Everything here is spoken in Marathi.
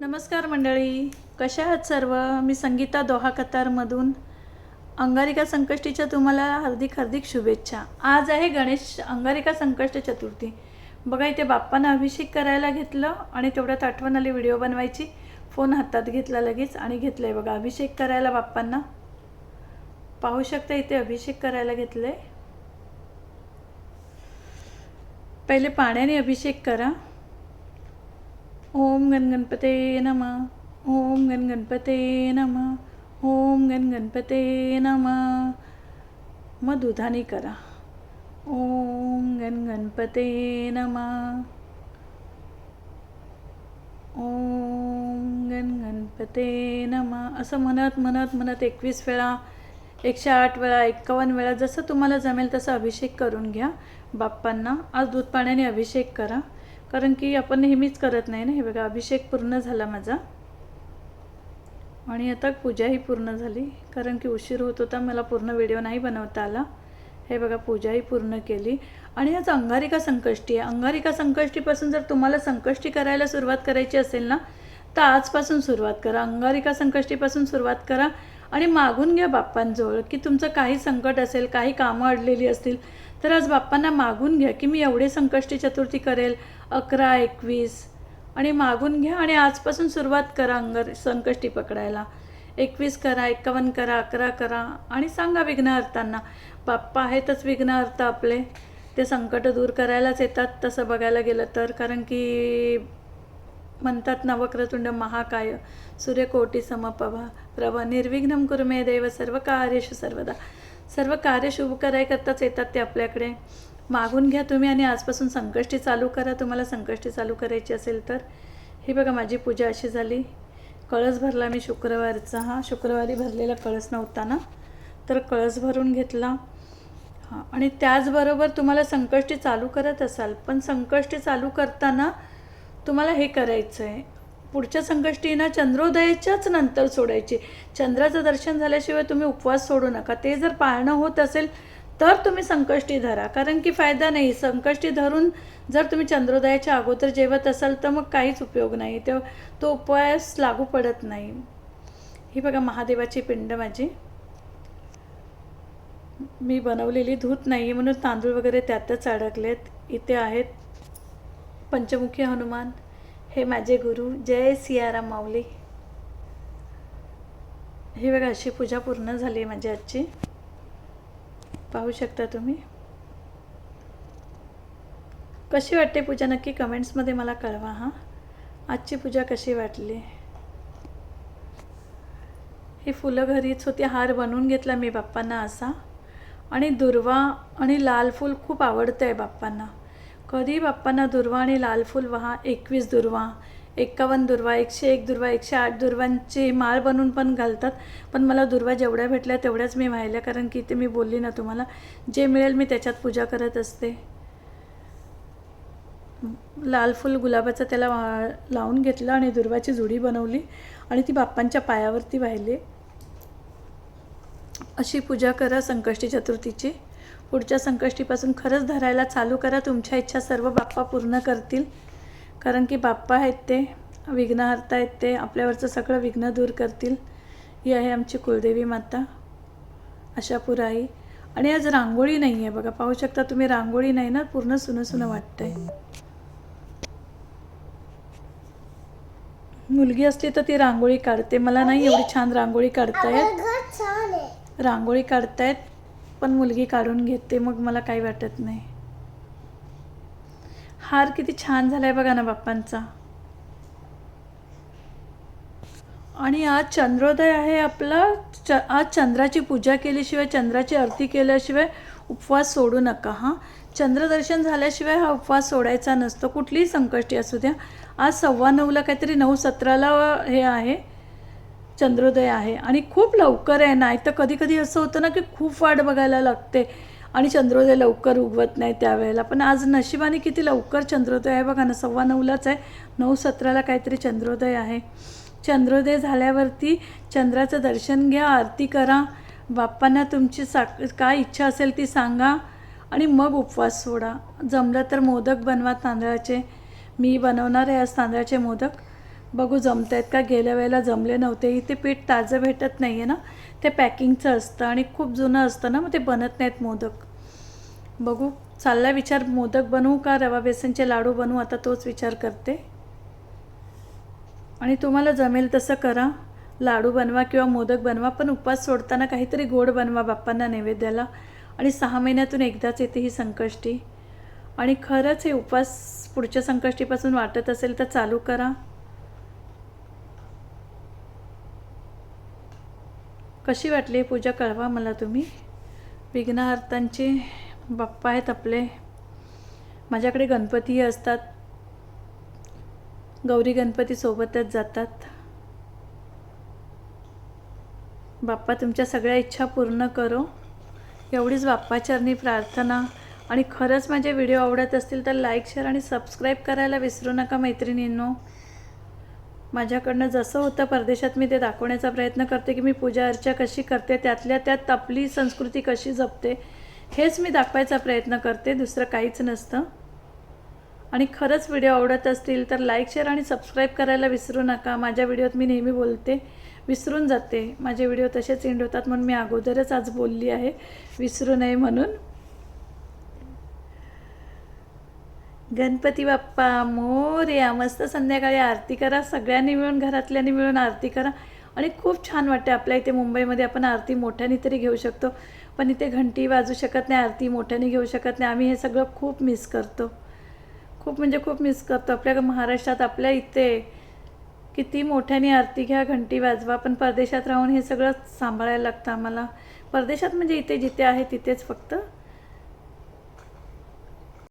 नमस्कार मंडळी. कशा आहात सर्व? मी संगीता दोहा कतारमधून. अंगारिका संकष्टीच्या तुम्हाला हार्दिक हार्दिक शुभेच्छा. आज आहे गणेश अंगारिका संकष्ट चतुर्थी. बघा इथे बाप्पांना अभिषेक करायला घेतलं आणि तेवढ्यात आठवण आली व्हिडिओ बनवायची. फोन हातात घेतला लगेच आणि घेतलं आहे बघा अभिषेक करायला बाप्पांना. पाहू शकता इथे अभिषेक करायला घेतलं आहे पहिले पाण्याने अभिषेक करा. ओम गण गणपते नम। ओम गण गणपते नम। ओम गण गणपते नम। मग दुधाने करा। ओम गण गणपते नम। ओम गण गणपते नम। असं म्हणत म्हणत म्हणत एकवीस वेळा एकशे आठ वेळा एक्कावन्न वेळा जसं तुम्हाला जमेल तसं अभिषेक करून घ्या. बाप्पांना आज दूध पाण्याने अभिषेक करा. कारण की आपण नेहमीच करत नाही ना. हे बघा अभिषेक पूर्ण झाला माझा. आणि आता पूजाही पूर्ण झाली. कारण की उशीर होत होता मला पूर्ण व्हिडिओ नाही बनवता आला. हे बघा पूजाही पूर्ण केली. आणि आज अंगारिका संकष्टी आहे. अंगारिका संकष्टीपासून जर तुम्हाला संकष्टी करायला सुरुवात करायची असेल ना तर आजपासून सुरुवात करा. अंगारिका संकष्टीपासून सुरुवात करा आणि मागून घ्या बाप्पांजवळ की तुमचं काही संकट असेल काही कामं अडलेली असतील तर आज बाप्पांना मागून घ्या की मी एवढे संकष्टी चतुर्थी करेल अकरा एकवीस. आणि मागून घ्या आणि आजपासून सुरुवात करा अंगर संकष्टी पकडायला. एकवीस करा एकावन्न करा अकरा करा आणि सांगा विघ्नहर्तांना बाप्पा आहेतच विघ्नहर्ता आपले. ते संकट दूर करायलाच येतात तसं बघायला गेलं तर. कारण की म्हणतात नवक्रतुंड महाकाय सूर्यकोटी समपभा प्रभा निर्विघ्नम कुरुमे देव सर्व कार्यश सर्वदा. सर्व कार्य शुभ करायकरताच येतात ते आपल्याकडे. मागून घ्या तुम्ही आणि आजपासून संकष्टी चालू करा. तुम्हाला संकष्टी चालू करायची असेल तर. ही बघा माझी पूजा अशी झाली. कळस भरला मी शुक्रवारचा. हा शुक्रवारी भरलेला कळस नव्हता ना? तर कळस भरून घेतला. हां आणि त्याचबरोबर तुम्हाला संकष्टी चालू करत असाल. पण संकष्टी चालू करताना तुम्हाला हे करायचं आहे पुढच्या संकष्टीना चंद्रोदयाच्याच नंतर सोडायची. चंद्राचं दर्शन झाल्याशिवाय तुम्ही उपवास सोडू नका. ते जर पाळणं होत असेल तर तुम्ही संकष्टी धरा. कारण की फायदा नाही. संकष्टी धरून जर तुम्ही चंद्रोदयाच्या अगोदर जेवत असाल तर मग काहीच उपयोग नाही. तो तो उपवास लागू पडत नाही. ही बघा महादेवाची पिंड माझी. मी बनवलेली धूत नाही आहे म्हणून तांदूळ वगैरे त्यातच अडकलेत. इथे आहेत. पंचमुखी हनुमान हे माझे गुरु जय सियाराम माऊली. ही बघा अशी पूजा पूर्ण झाली आहे माझी आजची. पाहू शकता तुम्ही? कशी वाटते पूजा? नक्की कमेंट्समध्ये मला कळवा हां. आजची पूजा कशी वाटली? ही फुलं घरीच होती हार बनवून घेतला मी बाप्पांना असा. आणि दुर्वा आणि लाल फूल खूप आवडतं आहे बाप्पांना. कधी बाप्पांना दुर्वा आणि लाल फूल वहा एकवीस दुर्वा. एक्कावन्न दुर्वा एकशे एक दुर्वा एकशे आठ दुर्वांची माळ बनवून पण घालतात. पण मला दुर्वा जेवढ्या भेटल्या तेवढ्याच मी व्हायल्या कारण की ते मी बोलली ना तुम्हाला जे मिळेल मी त्याच्यात पूजा करत असते. लाल फूल गुलाबाचं त्याला वा- लावून घेतलं आणि दुर्वाची जुडी बनवली आणि ती बाप्पांच्या पायावरती वाहिली अशी पूजा करा संकष्टी चतुर्थीची. पुढच्या संकष्टीपासून खरंच धरायला चालू करा. तुमच्या इच्छा सर्व बाप्पा पूर्ण करतील. कारण की बाप्पा आहेत ते विघ्नहर्ता आहेत ते आपल्यावरचं सगळं विघ्न दूर करतील. ही आहे आमची कुलदेवी माता आशापूर आई आणि आज रांगोळी नाही आहे बघा. पाहू शकता तुम्ही रांगोळी नाही ना पूर्ण सुनं सुनं वाटतंय. मुलगी असली तर ती रांगोळी काढते. मला नाही एवढी छान रांगोळी काढता येत. घर छान आहे. रांगोळी काढतायत. पण मुलगी काढून घेते मग मला काही वाटत नाही. हार किती छान झालाय बघा ना बाप्पांचा. आणि आज चंद्रोदय आहे आपला. च आज चंद्राची पूजा केल्याशिवाय चंद्राची आरती केल्याशिवाय उपवास सोडू नका हां. चंद्रदर्शन झाल्याशिवाय हा उपवास सोडायचा नसतो. कुठलीही संकष्टी असू द्या. आज सव्वा नऊला काहीतरी नऊ सतराला हे आहे. चंद्रोदय आहे. आणि खूप लवकर आहे नाही तर कधी कधी असं होतं ना की खूप वाट बघायला लागते. आणि चंद्रोदय लवकर उगवत नाही त्यावेळेला. पण आज नशिबाने किती लवकर चंद्रोदय आहे बघा ना सव्वा नऊलाच आहे. नऊ सतराला काहीतरी चंद्रोदय आहे. चंद्रोदय झाल्यावरती चंद्राचं दर्शन घ्या आरती करा. बाप्पांना तुमची सा काय इच्छा असेल ती सांगा. आणि मग उपवास सोडा. जमलं तर मोदक बनवा तांदळाचे. मी बनवणार आहे आज तांदळाचे मोदक. बघू जमत आहेत का? गेल्या वेळेला जमले नव्हते इथे पीठ ताजं भेटत नाही आहे ना? ते पॅकिंगचं असतं आणि खूप जुनं असतं ना? मग ते बनत नाहीत मोदक. बघू. चालला विचार. मोदक बनवू का? रवा बेसनचे लाडू बनवू? आता तोच विचार करते. आणि तुम्हाला जमेल तसं करा. लाडू बनवा किंवा मोदक बनवा पण उपवास सोडताना काहीतरी गोड बनवा बाप्पांना नैवेद्याला. आणि सहा महिन्यातून एकदाच येते ही संकष्टी. आणि खरंच हे उपवास पुढच्या संकष्टीपासून वाटत असेल तर चालू करा. कशी वाटली पूजा कळवा मला तुम्ही? विघ्नहर्तांचे बाप्पा आहेत आपले. माझ्याकडे गणपतीही असतात. गौरी गणपती सोबतच जातात. बाप्पा तुमच्या सगळ्या इच्छा पूर्ण करो. एवढीच बाप्पाचरणी प्रार्थना. आणि खरंच माझे व्हिडिओ आवडत असतील तर लाईक शेअर आणि सबस्क्राईब करायला विसरू नका मैत्रिणींनो. माझ्याकडनं जसं होतं परदेशात मी ते दाखवण्याचा प्रयत्न करते की मी पूजा अर्चा कशी करते त्यातल्या त्यात आपली संस्कृती कशी जपते हेच मी दाखवायचा प्रयत्न करते दुसरं काहीच नसतं. आणि खरंच व्हिडिओ आवडत असतील तर लाईक शेअर आणि सबस्क्राईब करायला विसरू नका. माझ्या व्हिडिओत मी नेहमी बोलते विसरून जाते. माझे व्हिडिओ तसेच एंड होतात म्हणून मी अगोदरच आज बोलली आहे विसरू नये म्हणून. गणपती बाप्पा मोर्या मस्त संध्याकाळी आरती करा. सगळ्यांनी मिळून घरातल्यांनी मिळून आरती करा. आणि खूप छान वाटते आपल्या इथे मुंबईमध्ये आपण आरती मोठ्याने तरी घेऊ शकतो. पण इथे घंटी वाजू शकत नाही आरती मोठ्याने घेऊ शकत नाही. आम्ही हे सगळं खूप मिस करतो. खूप म्हणजे खूप मिस करतो. आपल्या महाराष्ट्रात आपल्या इथे किती मोठ्याने आरती घ्या घंटी वाजवा. पण परदेशात राहून हे सगळं सांभाळायला लागतं आम्हाला. परदेशात म्हणजे इथे जिथे आहे तिथेच फक्त